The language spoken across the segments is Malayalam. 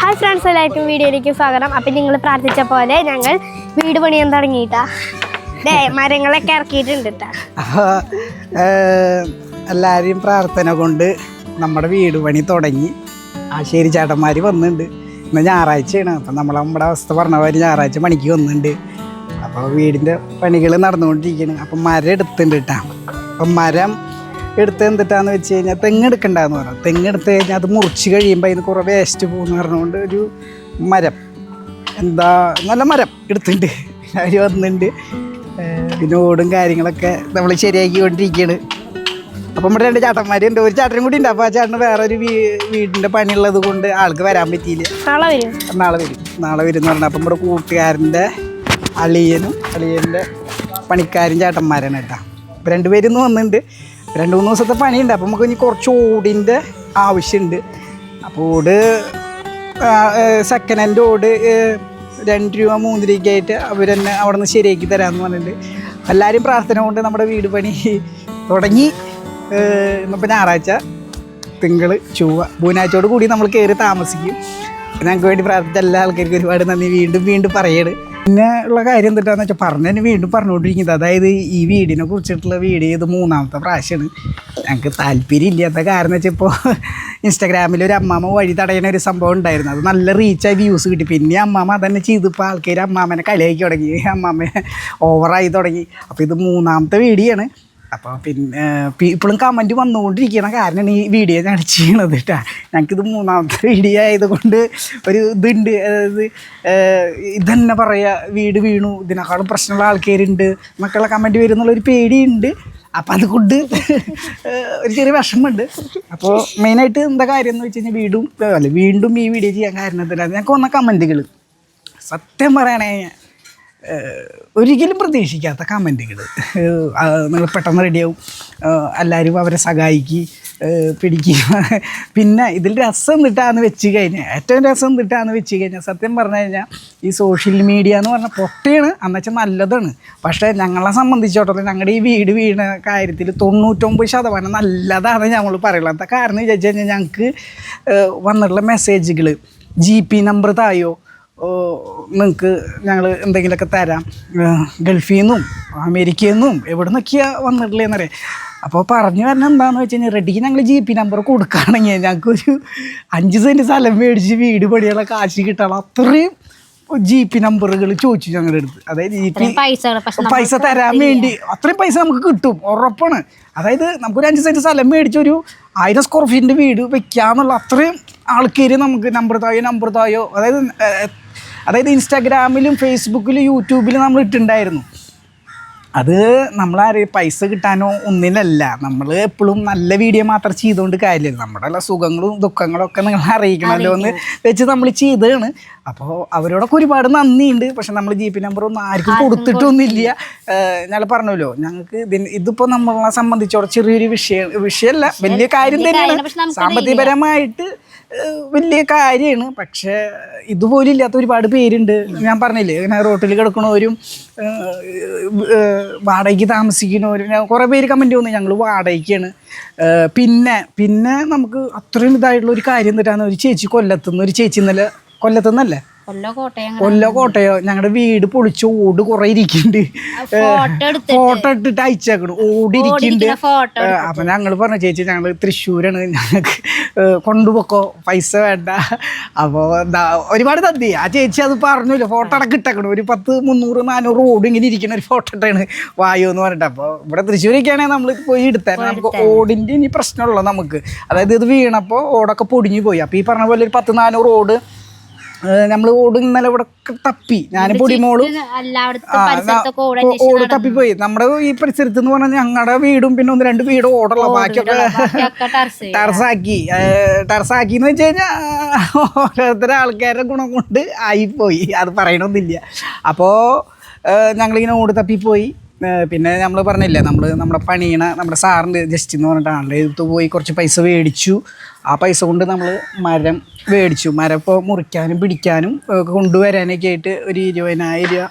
ഹായ് ഫ്രണ്ട്സ് എല്ലാവർക്കും വീഡിയോയിലേക്ക് സ്വാഗതം. അപ്പം നിങ്ങൾ പ്രാർത്ഥിച്ച പോലെ ഞങ്ങൾ വീട് പണിയാൻ തുടങ്ങിയിട്ടാ. ഡേ മരങ്ങളൊക്കെ ഇറക്കിയിട്ടുണ്ട് എല്ലാവരെയും പ്രാർത്ഥന കൊണ്ട് നമ്മുടെ വീട് പണി തുടങ്ങി. ആശേരി ചേട്ടന്മാർ വന്നിട്ടുണ്ട് ഇന്ന് ഞായറാഴ്ചയാണ്. അപ്പം നമ്മൾ നമ്മുടെ അവസ്ഥ പറഞ്ഞ പോലെ ഞായറാഴ്ച പണിക്ക് വന്നിട്ടുണ്ട് അപ്പോൾ വീടിന്റെ പണികൾ നടന്നുകൊണ്ടിരിക്കുകയാണ് അപ്പം മരം എടുത്തിട്ടുണ്ട് കേട്ടോ അപ്പം മരം എടുത്ത് എന്തിട്ടാന്ന് വെച്ച് കഴിഞ്ഞാൽ തെങ്ങെടുക്കണ്ടെന്ന് പറഞ്ഞു. തെങ്ങെടുത്ത് കഴിഞ്ഞാൽ അത് മുറിച്ച് കഴിയുമ്പോൾ അതിന് കുറേ വേസ്റ്റ് പോകുന്നു പറഞ്ഞുകൊണ്ട് ഒരു മരം. എന്താ നല്ല മരം എടുത്തിട്ടുണ്ട്. അവർ വന്നിട്ടുണ്ട് പിന്നെ ഓടും കാര്യങ്ങളൊക്കെ നമ്മൾ ശരിയാക്കി കൊണ്ടിരിക്കുകയാണ് അപ്പം നമ്മുടെ രണ്ട് ചാട്ടന്മാരുണ്ട് ഒരു ചാട്ടനും കൂടി ഉണ്ട്. അപ്പോൾ ആ ചേട്ടന് വേറെ ഒരു വീ വീടിന്റെ പണിയുള്ളത് കൊണ്ട് ആൾക്ക് വരാൻ പറ്റിയില്ല. നാളെ വരും. നാളെ വരും. നാളെ വരും എന്ന് പറഞ്ഞാൽ അപ്പം നമ്മുടെ കൂട്ടുകാരന്റെ അളിയനും അളിയന്റെ പണിക്കാരും ചേട്ടന്മാരാണ് കേട്ടോ. അപ്പം രണ്ടുപേരും വന്നിട്ടുണ്ട് രണ്ട് മൂന്ന് ദിവസത്തെ പണിയുണ്ട്. അപ്പോൾ നമുക്ക് ഇനി കുറച്ച് ഓടിന്റെ ആവശ്യമുണ്ട്. അപ്പോൾ ഓട് സെക്കൻഡ് ഹാൻഡ് ഓട് രണ്ട് രൂപ മൂന്ന് രൂപയ്ക്കായിട്ട് അവർ തന്നെ അവിടെ നിന്ന് ശരിയാക്കി തരാമെന്ന് പറഞ്ഞിട്ട് എല്ലാവരും പ്രാർത്ഥന കൊണ്ട് നമ്മുടെ വീട് പണി തുടങ്ങി. ഇന്നിപ്പോൾ ഞായറാഴ്ച തിങ്കൾ ചൊവ്വ ബുധനാഴ്ചയോട് കൂടി നമ്മൾ കയറി താമസിക്കും. ഞങ്ങൾക്ക് വേണ്ടി പ്രാർത്ഥിച്ച എല്ലാ ആൾക്കാർക്കും ഒരുപാട് നന്ദി. വീണ്ടും വീണ്ടും പറയണ്. പിന്നെ ഉള്ള കാര്യം എന്താണെന്ന് വെച്ചാൽ പറഞ്ഞു വീണ്ടും പറഞ്ഞുകൊണ്ടിരിക്കുന്നത് അതായത് ഈ വീടിനെ കുറിച്ചിട്ടുള്ള വീഡിയോ ഇത് മൂന്നാമത്തെ പ്രാവശ്യമാണ് ഞങ്ങൾക്ക് താല്പര്യം ഇല്ലാത്ത കാരണം വെച്ചാൽ ഇപ്പോൾ ഇൻസ്റ്റാഗ്രാമിൽ ഒരു അമ്മാമ്മ വഴി തടയുന്ന ഒരു സംഭവം ഉണ്ടായിരുന്നു. അത് നല്ല റീച്ചായി വ്യൂസ് കിട്ടി. പിന്നെ അമ്മാമ്മ അതന്നെ ചെയ്തിപ്പോൾ ആൾക്കാർ അമ്മാമ്മനെ കളിയാക്കി തുടങ്ങി. അമ്മാമ്മ ഓവറായി തുടങ്ങി. അപ്പോൾ ഇത് മൂന്നാമത്തെ വീഡിയോ ആണ്. അപ്പോൾ പിന്നെ ഇപ്പോഴും കമന്റ് വന്നുകൊണ്ടിരിക്കണ കാരണമാണ് ഈ വീഡിയോ ഞാൻ ചെയ്യണത് കേട്ടോ ഞങ്ങൾക്കിത് മൂന്നാമത്തെ വീഡിയോ ആയതുകൊണ്ട് ഒരു ഇതുണ്ട്. അതായത് ഇതന്നെ പറയുക വീട് വീണു ഇതിനേക്കാളും പ്രശ്നമുള്ള ആൾക്കാരുണ്ട് എന്നൊക്കെയുള്ള കമന്റ് വരുന്നുള്ളൊരു പേടിയുണ്ട്. അപ്പം അത് കൊണ്ട് ഒരു ചെറിയ വിഷമമുണ്ട്. അപ്പോൾ മെയിനായിട്ട് എന്താ കാര്യം എന്ന് വെച്ച് കഴിഞ്ഞാൽ വീണ്ടും അല്ല വീണ്ടും ഈ വീഡിയോ ചെയ്യാൻ കാരണം എന്തിനാണ് ഞങ്ങൾക്ക് വന്ന കമന്റുകൾ സത്യം പറയണേ ഒരിക്കലും പ്രതീക്ഷിക്കാത്ത കമന്റുകൾ. നിങ്ങൾ പെട്ടെന്ന് റെഡിയാവും എല്ലാവരും അവരെ സഹായിക്കി പിടിക്കുക പിന്നെ ഇതിൽ രസം എന്നിട്ടാന്ന് വെച്ച് കഴിഞ്ഞാൽ ഏറ്റവും രസം എന്നിട്ടാന്ന് വെച്ച് കഴിഞ്ഞാൽ സത്യം പറഞ്ഞു കഴിഞ്ഞാൽ ഈ സോഷ്യൽ മീഡിയ എന്ന് പറഞ്ഞാൽ പൊട്ടയാണ് എന്നുവെച്ചാൽ നല്ലതാണ്. പക്ഷേ ഞങ്ങളെ സംബന്ധിച്ചിടത്തോളം ഞങ്ങളുടെ ഈ വീട് വീണ കാര്യത്തിൽ തൊണ്ണൂറ്റൊമ്പത് ശതമാനം നല്ലതാണ് നമ്മൾ പറയുള്ളത് എന്താ കാരണം വിചാരിച്ചു കഴിഞ്ഞാൽ ഞങ്ങൾക്ക് വന്നിട്ടുള്ള മെസ്സേജുകൾ ജി പി നമ്പർ തായോ നിങ്ങൾക്ക് ഞങ്ങൾ എന്തെങ്കിലുമൊക്കെ തരാം. ഗൾഫിൽ നിന്നും അമേരിക്കയിൽ നിന്നും എവിടെ നിന്നൊക്കെയാണ് വന്നിട്ടില്ലേന്നറിയാം അപ്പോൾ പറഞ്ഞു വരണം എന്താണെന്ന് വെച്ച് കഴിഞ്ഞാൽ റെഡിക്ക് ഞങ്ങൾ ജി പി നമ്പർ കൊടുക്കുകയാണെങ്കിൽ ഞങ്ങൾക്കൊരു അഞ്ച് സെന്റ് സ്ഥലം മേടിച്ച് വീട് പണിയുള്ള കാശ് കിട്ടണം. അത്രയും ജി പി നമ്പറുകൾ ചോദിച്ചു ഞങ്ങളുടെ അടുത്ത് അതായത് ജി പി പൈസ തരാൻ വേണ്ടി അത്രയും പൈസ നമുക്ക് കിട്ടും ഉറപ്പാണ്. അതായത് നമുക്കൊരു അഞ്ച് സെന്റ് സ്ഥലം മേടിച്ചൊരു ആയിരം സ്ക്വയർ ഫീറ്റിന്റെ വീട് വെക്കാന്നുള്ള അത്രയും ആൾക്കാർ നമുക്ക് നമ്പർ തായോ നമ്പർ തായോ അതായത് അതായത് ഇൻസ്റ്റാഗ്രാമിലും ഫേസ്ബുക്കിലും യൂട്യൂബിലും നമ്മൾ ഇട്ടിട്ടുണ്ടായിരുന്നു. അത് നമ്മളാരെ പൈസ കിട്ടാനോ ഒന്നിനല്ല. നമ്മൾ എപ്പോഴും നല്ല വീഡിയോ മാത്രം ചെയ്തുകൊണ്ട് കാര്യമില്ല. നമ്മുടെ എല്ലാ സുഖങ്ങളും ദുഃഖങ്ങളും ഒക്കെ നിങ്ങൾ അറിയിക്കണമല്ലോ എന്ന് വെച്ച് നമ്മൾ ചെയ്തതാണ്. അപ്പോൾ അവരോടൊക്കെ ഒരുപാട് നന്ദിയുണ്ട്. പക്ഷെ നമ്മൾ ജി പി നമ്പർ ഒന്നും ആർക്കും കൊടുത്തിട്ടൊന്നുമില്ല. ഞങ്ങൾ ഞാൻ പറഞ്ഞല്ലോ ഞങ്ങൾക്ക് ഇതിന് ഇതിപ്പോൾ നമ്മളെ സംബന്ധിച്ചോളം ചെറിയൊരു വിഷയം വിഷയമല്ല. വലിയ കാര്യം തന്നെയാണ്. സാമ്പത്തികപരമായിട്ട് വലിയ കാര്യമാണ്. പക്ഷേ ഇതുപോലും ഇല്ലാത്ത ഒരുപാട് പേരുണ്ട്. ഞാൻ പറഞ്ഞില്ലേ ഇങ്ങനെ റോട്ടിൽ കിടക്കണവരും വാടകയ്ക്ക് താമസിക്കുന്നവരും കുറേ പേര് കമന്റ് വന്നു ഞങ്ങൾ വാടകയ്ക്കാണ്. പിന്നെ പിന്നെ നമുക്ക് അത്രയും ഇതായിട്ടുള്ള ഒരു കാര്യം തരാന്ന് ഒരു ചേച്ചി കൊല്ലത്തുനിന്ന് ഒരു ചേച്ചി ഇന്നലെ കൊല്ലത്തുനിന്നല്ലേ? കൊല്ലോ കോട്ടയം ഞങ്ങളുടെ വീട് പൊളിച്ച് ഓട് കുറെ ഇരിക്കുന്നുണ്ട് ഫോട്ടോ ഇട്ടിട്ട് അയച്ചേക്കണു. ഓടിരിക്കുന്നുണ്ട് അപ്പൊ ഞങ്ങൾ പറഞ്ഞു ചേച്ചി ഞങ്ങൾ തൃശ്ശൂരാണ്. ഞങ്ങൾക്ക് കൊണ്ടുപോക്കോ. പൈസ വേണ്ട. അപ്പോൾ എന്താ ഒരുപാട് തന്നി ആ ചേച്ചി അത് പറഞ്ഞില്ല. ഫോട്ടോ അടക്കം ഇട്ടേക്കണു. ഒരു പത്ത് മുന്നൂറ് നാനൂറ് ഓട് ഇങ്ങനെ ഇരിക്കുന്ന ഒരു ഫോട്ടോ ഇട്ടാണ് വായു എന്ന് പറഞ്ഞിട്ട്. അപ്പോൾ ഇവിടെ തൃശ്ശൂരൊക്കെയാണെങ്കിൽ നമ്മൾ പോയി എടുത്താൽ നമുക്ക് ഓടിന്റെ ഇനി പ്രശ്നമുള്ളൂ നമുക്ക്. അതായത് ഇത് വീണപ്പോൾ ഓടൊക്കെ പൊടിഞ്ഞു പോയി. അപ്പോൾ ഈ പറഞ്ഞ പോലെ ഒരു പത്ത് നാനൂറ് ഓട് നമ്മൾ ഓട് ഇന്നലെ ഇവിടെ തപ്പി ഞാനിപ്പോ ഇടിമോളും ഓടെ തപ്പിപ്പോയി. നമ്മുടെ ഈ പരിസരത്ത് എന്ന് പറഞ്ഞാൽ ഞങ്ങളുടെ വീടും പിന്നെ ഒന്ന് രണ്ട് വീടും ഓടുള്ള ബാക്കിയൊക്കെ ബാക്കിയൊക്കെ ടെറസ് ടെറസാക്കി ടെറസാക്കി എന്ന് വെച്ച് കഴിഞ്ഞാൽ ഓരോരുത്തരെ ആൾക്കാരുടെ ഗുണം കൊണ്ട് ആയിപ്പോയി. അത് പറയണമെന്നില്ല അപ്പോൾ ഞങ്ങളിങ്ങനെ ഓട് തപ്പിപ്പോയി. പിന്നെ നമ്മൾ പറഞ്ഞില്ലേ നമ്മൾ നമ്മുടെ പണിയണ നമ്മുടെ സാറിന്റെ ജസ്റ്റ് എന്ന് പറഞ്ഞിട്ട് ആളുടെ അടുത്ത് പോയി കുറച്ച് പൈസ മേടിച്ചു. ആ പൈസ കൊണ്ട് നമ്മൾ മരം മേടിച്ചു. മരം ഇപ്പോൾ മുറിക്കാനും പിടിക്കാനും ഒക്കെ കൊണ്ടുവരാനൊക്കെ ആയിട്ട് ഒരു ഇരുപതിനായിരം രൂപ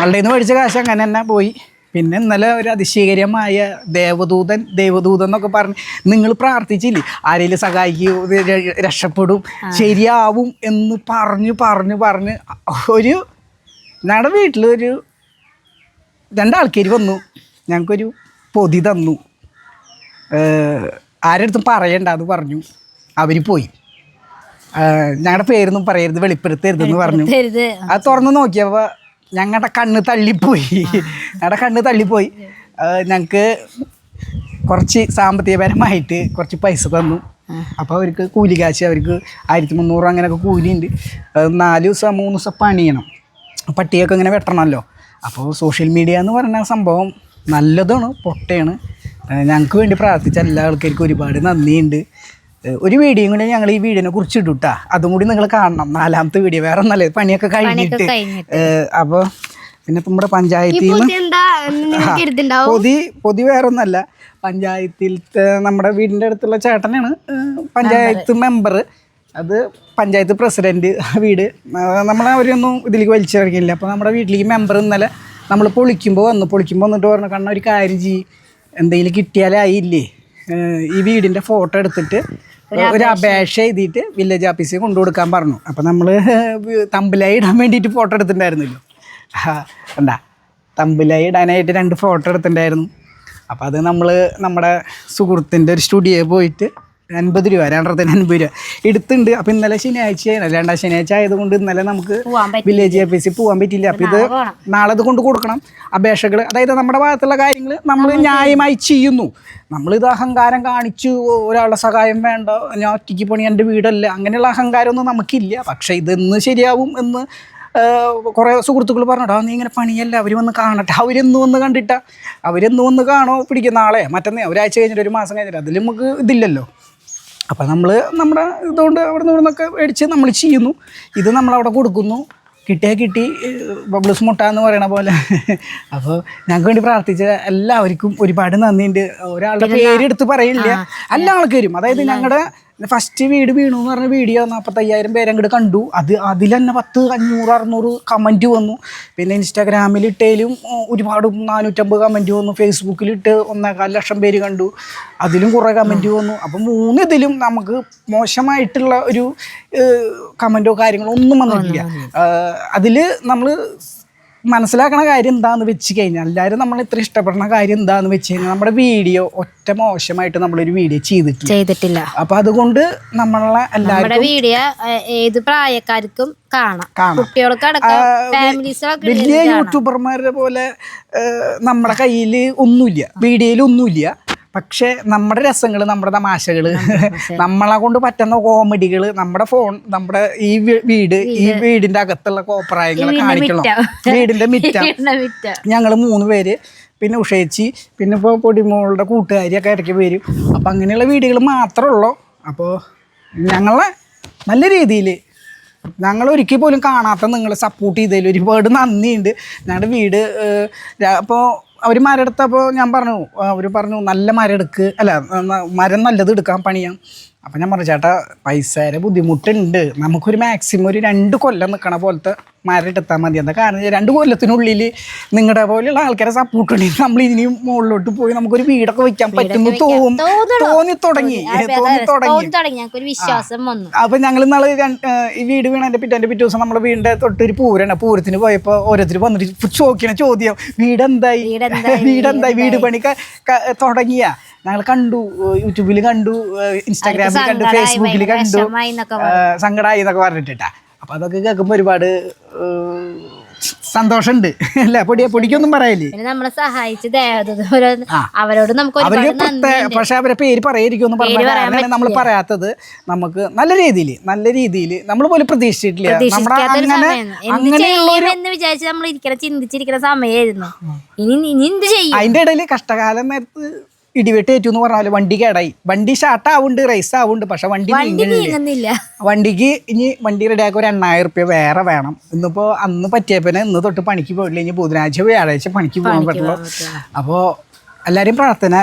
ആളുടെ നിന്ന് മേടിച്ച കാശ് അങ്ങനെ തന്നെ പോയി. പിന്നെ ഇന്നലെ ഒരു അതിശയകരമായ ദേവദൂതൻ ദേവദൂതൻ എന്നൊക്കെ പറഞ്ഞ് നിങ്ങൾ പ്രാർത്ഥിച്ചില്ലേ? ആരെങ്കിലും സഹായിക്കൂ രക്ഷപ്പെടും ശരിയാവും എന്ന് പറഞ്ഞു പറഞ്ഞു പറഞ്ഞ് ഒരു ഞങ്ങളുടെ വീട്ടിലൊരു രണ്ടാൾക്കാർ വന്നു. ഞങ്ങൾക്കൊരു പൊതി തന്നു. ആരടുത്തും പറയണ്ട അത് പറഞ്ഞു. അവർ പോയി. ഞങ്ങളുടെ പേരൊന്നും പറയരുത് വെളിപ്പെടുത്തരുതെന്ന് പറഞ്ഞു. അത് തുറന്ന് നോക്കിയപ്പോൾ ഞങ്ങളുടെ കണ്ണ് തള്ളിപ്പോയി. ഞങ്ങളുടെ കണ്ണ് തള്ളിപ്പോയി. ഞങ്ങൾക്ക് കുറച്ച് സാമ്പത്തികപരമായിട്ട് കുറച്ച് പൈസ തന്നു. അപ്പോൾ അവർക്ക് കൂലി കാശ് അവർക്ക് ആയിരത്തി മുന്നൂറ് അങ്ങനെയൊക്കെ കൂലിയുണ്ട്. നാല് ദിവസം മൂന്ന് ദിവസം പണിയണം. പട്ടിയൊക്കെ ഇങ്ങനെ വെട്ടണമല്ലോ. അപ്പോൾ സോഷ്യൽ മീഡിയ എന്ന് പറഞ്ഞ സംഭവം നല്ലതാണ് പൊട്ടയാണ്. ഞങ്ങൾക്ക് വേണ്ടി പ്രാർത്ഥിച്ച എല്ലാ ആൾക്കാർക്കും ഒരുപാട് നന്ദിയുണ്ട്. ഒരു വീഡിയോ കൂടി ഞങ്ങൾ ഈ വീഡിയോനെ കുറിച്ച് ഇട്ടുട്ടാ ട്ടാ. അതും കൂടി നിങ്ങൾ കാണണം. നാലാമത്തെ വീഡിയോ വേറെ ഒന്നല്ലേ? പണിയൊക്കെ കഴിഞ്ഞിട്ട്. അപ്പോൾ പിന്നെ നമ്മുടെ പഞ്ചായത്തിൽ നിന്ന് പൊതി പൊതി പൊതി വേറെ ഒന്നല്ല. പഞ്ചായത്തിലത്തെ നമ്മുടെ വീടിന്റെ അടുത്തുള്ള ചേട്ടനാണ് പഞ്ചായത്ത് മെമ്പർ അത് പഞ്ചായത്ത് പ്രസിഡന്റ് വീട്. നമ്മളെ അവരൊന്നും ഇതിലേക്ക് വലിച്ചിറങ്ങിയില്ല അപ്പോൾ നമ്മുടെ വീട്ടിലേക്ക് മെമ്പർ ഇന്നലെ നമ്മൾ പൊളിക്കുമ്പോൾ വന്നു. പൊളിക്കുമ്പോൾ വന്നിട്ട് പറഞ്ഞു കണ്ണ ഒരു കാര്യം ചെയ്യ്. എന്തെങ്കിലും കിട്ടിയാലായില്ലേ ഈ വീടിന്റെ ഫോട്ടോ എടുത്തിട്ട് ഒരു അപേക്ഷ. എഴുതിയിട്ട് വില്ലേജ് ഓഫീസിൽ കൊണ്ടു കൊടുക്കാൻ പറഞ്ഞു. അപ്പോൾ നമ്മൾ തമ്പിലായി ഇടാൻ വേണ്ടിയിട്ട് ഫോട്ടോ എടുത്തിട്ടുണ്ടായിരുന്നല്ലോ. ആ, എന്താ തമ്പിലായി ഇടാനായിട്ട് രണ്ട് ഫോട്ടോ എടുത്തിട്ടുണ്ടായിരുന്നു. അപ്പോൾ അത് നമ്മൾ നമ്മുടെ സുഹൃത്തിന്റെ ഒരു സ്റ്റുഡിയോയിൽ പോയിട്ട് അൻപത് രൂപ രണ്ടരത്തിന് അൻപത് രൂപ. എടുത്തുണ്ട്. അപ്പൊ ഇന്നലെ ശനിയാഴ്ചയാണ് രണ്ടാം ശനിയാഴ്ച ആയതുകൊണ്ട് ഇന്നലെ നമുക്ക് വില്ലേജ് ഓഫീസിൽ പോകാൻ പറ്റില്ല അപ്പൊ ഇത് നാളെ അത് കൊണ്ട് കൊടുക്കണം. അപേക്ഷകൾ അതായത് നമ്മുടെ ഭാഗത്തുള്ള കാര്യങ്ങൾ നമ്മൾ ന്യായമായി ചെയ്യുന്നു. നമ്മളിത് അഹങ്കാരം കാണിച്ചു ഒരാളുടെ സഹായം വേണ്ട ഞാൻ ഒറ്റയ്ക്ക് പണി എന്റെ വീടല്ല അങ്ങനെയുള്ള അഹങ്കാരമൊന്നും നമുക്കില്ല. പക്ഷേ ഇതെന്ന് ശരിയാവും എന്ന് കുറേ സുഹൃത്തുക്കൾ പറഞ്ഞിട്ടോ നീ ഇങ്ങനെ പണിയല്ല. അവർ വന്ന് കാണട്ടെ. അവരെന്ന് വന്ന് കണ്ടിട്ടാ. അവരെന്ന് വന്ന് കാണോ? പിടിക്കും. നാളെ. മറ്റന്നേ. ഒരാഴ്ച കഴിഞ്ഞിട്ട് ഒരു മാസം കഴിഞ്ഞിട്ട്. അതിൽ നമുക്ക് ഇതില്ലല്ലോ. അപ്പോൾ നമ്മൾ നമ്മുടെ ഇതുകൊണ്ട് അവിടെ നിന്ന് നിന്നൊക്കെ മേടിച്ച് നമ്മൾ ചെയ്യുന്നു. ഇത് നമ്മളവിടെ കൊടുക്കുന്നു. കിട്ടിയാൽ കിട്ടി ബബിൾസ് മുട്ട എന്ന് പറയണ പോലെ. അപ്പോൾ ഞങ്ങൾക്ക് വേണ്ടി പ്രാർത്ഥിച്ച എല്ലാവർക്കും ഒരുപാട് നന്ദിയുണ്ട്. ഒരാളുടെ പേരെടുത്ത് പറയില്ല. എല്ലാ ആൾക്കാരും. അതായത് ഞങ്ങളുടെ ഫസ്റ്റ് വീട് വീണു എന്ന് പറഞ്ഞ വീഡിയോ നാൽപ്പത്തയ്യായിരം പേര് അങ്ങോട്ട് കണ്ടു. അത് അതിൽ തന്നെ പത്ത് അഞ്ഞൂറ് അറുന്നൂറ് കമന്റ് വന്നു. പിന്നെ ഇൻസ്റ്റാഗ്രാമിൽ ഇട്ടേലും ഒരുപാട് നാനൂറ്റമ്പത് കമന്റ് വന്നു. ഫേസ്ബുക്കിലിട്ട് ഒന്നേകാൽ ലക്ഷം പേര് കണ്ടു. അതിലും കുറേ കമന്റ് വന്നു. അപ്പം മൂന്ന് ഇതിലും നമുക്ക് മോശമായിട്ടുള്ള ഒരു കമന്റോ കാര്യങ്ങളോ ഒന്നും വന്നിട്ടില്ല. അതിൽ നമ്മൾ മനസ്സിലാക്കണ കാര്യം എന്താന്ന് വെച്ച് കഴിഞ്ഞാൽ എല്ലാവരും നമ്മൾ ഇത്ര ഇഷ്ടപ്പെടുന്ന കാര്യം എന്താന്ന് വെച്ച് കഴിഞ്ഞാൽ നമ്മുടെ വീഡിയോ ഒറ്റ മോശമായിട്ട് നമ്മളൊരു വീഡിയോ ചെയ്തിട്ടില്ല. ചെയ്തിട്ടില്ല. അപ്പൊ അതുകൊണ്ട് നമ്മളെ എല്ലാവരും നമ്മുടെ വീഡിയോ ഏത് പ്രായക്കാർക്കും കാണാം. വലിയ യൂട്യൂബർമാരെ പോലെ നമ്മുടെ കയ്യിൽ ഒന്നുമില്ല. വീഡിയോയിൽ ഒന്നുമില്ല. പക്ഷെ നമ്മുടെ രസങ്ങൾ നമ്മുടെ തമാശകൾ നമ്മളെ കൊണ്ട് പറ്റുന്ന കോമഡികൾ നമ്മുടെ ഫോൺ നമ്മുടെ ഈ വീട് ഈ വീടിന്റെ അകത്തുള്ള കോപ്രായങ്ങൾ കാണിക്കണം. വീടിന്റെ മിറ്റ. ഞങ്ങൾ മൂന്ന് പേര് പിന്നെ ഉഷേച്ചി പിന്നെ ഇപ്പോൾ പൊടിമോളുടെ കൂട്ടുകാരിയൊക്കെ ഇടയ്ക്ക് വരും. അപ്പം അങ്ങനെയുള്ള വീടുകൾ മാത്രമേ ഉള്ളൂ അപ്പോൾ ഞങ്ങളെ നല്ല രീതിയിൽ ഞങ്ങൾ ഒരിക്കൽ പോലും കാണാത്ത നിങ്ങൾ സപ്പോർട്ട് ചെയ്തതിൽ ഒരുപാട് നന്ദിയുണ്ട്. ഞങ്ങളുടെ വീട് അപ്പോൾ അവർ മരം എടുത്തപ്പോൾ ഞാൻ പറഞ്ഞു അവർ പറഞ്ഞു നല്ല മരം എടുക്ക് അല്ല മരം നല്ലത് എടുക്കാൻ പണിയാം. അപ്പം ഞാൻ പറഞ്ഞു ചേട്ടാ പൈസയുടെ ബുദ്ധിമുട്ടുണ്ട്. നമുക്കൊരു മാക്സിമം ഒരു രണ്ട് കൊല്ലം നിൽക്കണ പോലത്തെ മരം എടുത്താൽ മതി എന്താ? കാരണം രണ്ട് കൊല്ലത്തിനുള്ളിൽ നിങ്ങളുടെ പോലെയുള്ള ആൾക്കാരെ സപ്പോർട്ട് ഉണ്ടെങ്കിൽ നമ്മൾ ഇനിയും മുകളിലോട്ട് പോയി നമുക്കൊരു വീടൊക്കെ വെക്കാൻ പറ്റുന്നു തോന്നും. തോന്നി തുടങ്ങി. തോന്നി. തുടങ്ങി. അപ്പൊ ഞങ്ങൾ ഇന്നാൾ ഈ വീട് വീണതിന്റെ പിറ്റേന്റെ പിറ്റേ ദിവസം നമ്മുടെ വീടിന്റെ തൊട്ടൊരു പൂരാണ്. പൂരത്തിന് പോയപ്പോ ഓരോരുത്തർ വന്നിട്ട് ചോദിക്കണ ചോദ്യം വീടെന്തായി? വീടെന്തായി? വീട് പണി തുടങ്ങിയ? ഞങ്ങൾ കണ്ടു യൂട്യൂബിൽ കണ്ടു ഇൻസ്റ്റാഗ്രാമിൽ കണ്ടു ഫേസ്ബുക്കിൽ കണ്ടു സങ്കടമായി സങ്കടായി എന്നൊക്കെ പറഞ്ഞിട്ടാ അപ്പൊ അതൊക്കെ കേൾക്കുമ്പോ ഒരുപാട് സന്തോഷമുണ്ട്. അല്ല? പൊടി പൊടിക്കൊന്നും പറയല്ലേ? നമ്മളെ സഹായിച്ച് അവരോട് നമുക്ക് പക്ഷെ അവരെ പേര് പറയായിരിക്കും എന്ന് പറഞ്ഞ നമ്മൾ പറയാത്തത് നമുക്ക് നല്ല രീതിയിൽ നല്ല രീതിയിൽ നമ്മൾ പോലും പ്രതീക്ഷിച്ചിട്ടില്ല. എന്ന് വിചാരിച്ച് നമ്മൾ ഇരിക്കണ ചിന്തിച്ചിരിക്കുന്ന സമയമായിരുന്നു ഇനി ഇനി എന്ത് ചെയ്യും? അതിന്റെ ഇടയിൽ കഷ്ടകാലം നേരത്ത് ഇടിവെട്ട് ഏറ്റു എന്ന് പറഞ്ഞാൽ വണ്ടി കേടായി. വണ്ടി ഷാർട്ട് ആവുന്നുണ്ട് റേസ് ആവുന്നുണ്ട് പക്ഷെ വണ്ടി നീങ്ങുന്നില്ല. നീങ്ങുന്നില്ല. വണ്ടിക്ക് ഇനി വണ്ടി റെഡിയാക്കി ഒരു എണ്ണായിരം റുപ്യ വേറെ വേണം. ഇന്നിപ്പോ അന്ന് പറ്റിയപ്പനെ ഇന്ന് തൊട്ട് പണിക്ക് പോയില്ല ഇനി ബുധനാഴ്ച വ്യാഴാഴ്ച പണിക്ക് പോകാൻ പറ്റുള്ളൂ. അപ്പോൾ എല്ലാവരും പ്രാർത്ഥന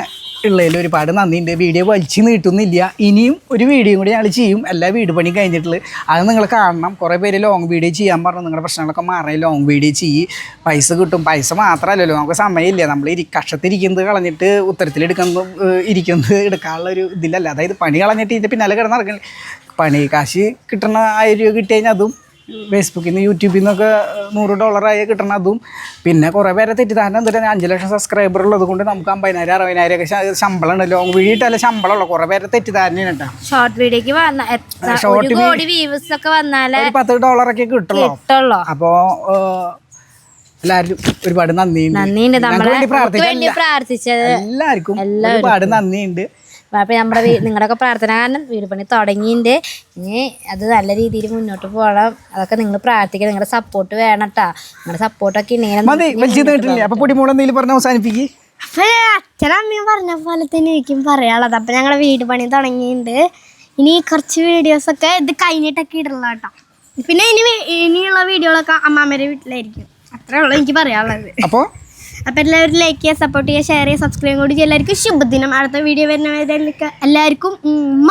ഉള്ളതിൽ ഒരുപാട് നന്ദിയുണ്ട്. വീഡിയോ വലിച്ചു നീട്ടുന്നില്ല. ഇനിയും ഒരു വീഡിയോ കൂടി ഞങ്ങൾ ചെയ്യും. എല്ലാ വീട് പണി കഴിഞ്ഞിട്ടുള്ളത്. അത് നിങ്ങൾ കാണണം. കുറേ പേര് ലോങ് വീഡിയോ ചെയ്യാൻ പറഞ്ഞു. നിങ്ങളുടെ പ്രശ്നങ്ങളൊക്കെ മാറണേ ലോങ് വീഡിയോ ചെയ്യ്. പൈസ കിട്ടും. പൈസ മാത്രമല്ലല്ലോ. നമുക്ക് സമയമില്ല. നമ്മൾ ഇരി കഷത്തിരിക്കുന്നത് കളഞ്ഞിട്ട് ഉത്തരത്തിലെടുക്കുന്നത് ഇരിക്കുന്നത് എടുക്കാനുള്ള ഒരു ഇതിലല്ല. അതായത് പണി കളഞ്ഞിട്ട് ഇതിന്റെ പിന്നാലെ കിടന്ന് നടക്കണില്ല പണി കാശ് കിട്ടണ ആയിരം രൂപ കിട്ടി കഴിഞ്ഞാൽ അതും ഫേസ്ബുക്കിൽ നിന്ന് യൂട്യൂബിൽ നിന്നൊക്കെ നൂറ് ഡോളറായി കിട്ടണം അതും. പിന്നെ കുറേ പേരെ തെറ്റിദ്ധാരണ എന്തായാലും അഞ്ച് ലക്ഷം സബ്സ്ക്രൈബർ ഉള്ളത് കൊണ്ട് നമുക്ക് അമ്പതിനായിരം അറുപതിനായിരം ഒക്കെ ശമ്പളം ഉണ്ട് ലോങ് വീട്ടിൽ ശമ്പളമുള്ള കുറേ പേരെ തെറ്റിദ്ധാരണ ഷോർട്ട് വീഡിയോക്ക് വ്യൂസ് ഒക്കെ വന്നാലേ പത്ത് ഡോളറൊക്കെ കിട്ടുള്ളൂ? കിട്ടുള്ളൂ? അപ്പോൾ എല്ലാവരും ഒരുപാട് നന്ദിയുണ്ട്. പ്രാർത്ഥിച്ചത്. എല്ലാവർക്കും ഒരുപാട് നന്ദിയുണ്ട്. അപ്പൊ നമ്മുടെ നിങ്ങളുടെയൊക്കെ പ്രാർത്ഥന കാരണം വീട് പണി തുടങ്ങിയിന്റെ ഇനി അത് നല്ല രീതിയിൽ മുന്നോട്ട് പോകണം. അതൊക്കെ നിങ്ങൾ പ്രാർത്ഥിക്കുക നിങ്ങളുടെ സപ്പോർട്ട് വേണം കേട്ടാ നിങ്ങളുടെ സപ്പോർട്ടൊക്കെ ഉണ്ടെങ്കിൽ അപ്പോൾ പറഞ്ഞ അവസാനിപ്പിക്ക്. അപ്പൊ അച്ഛനമ്മയും പറഞ്ഞ പോലെ തന്നെ എനിക്കും പറയാനുള്ളത്. അപ്പം ഞങ്ങളുടെ വീട് പണി തുടങ്ങിയിട്ടുണ്ട് ഇനി കുറച്ച് വീഡിയോസൊക്കെ ഇത് കഴിഞ്ഞിട്ടൊക്കെ ഇടുള്ള കേട്ടോ പിന്നെ ഇനി ഇനിയുള്ള വീഡിയോകളൊക്കെ അമ്മാമ്മേരെ വീട്ടിലായിരിക്കും. അത്രേ ഉള്ളൂ എനിക്ക് പറയാനുള്ളത്. അപ്പോൾ അപ്പൊ എല്ലാവരും ലൈക്ക് ചെയ്യുക സപ്പോർട്ട് ചെയ്യുക ഷെയർ ചെയ്യുക സബ്സ്ക്രൈബ് കൂടി ചെയ്യുക. എല്ലാവർക്കും ശുഭദിനം. അടുത്ത വീഡിയോ വരുന്നവരെ എല്ലാവർക്കും ഉമ്മ.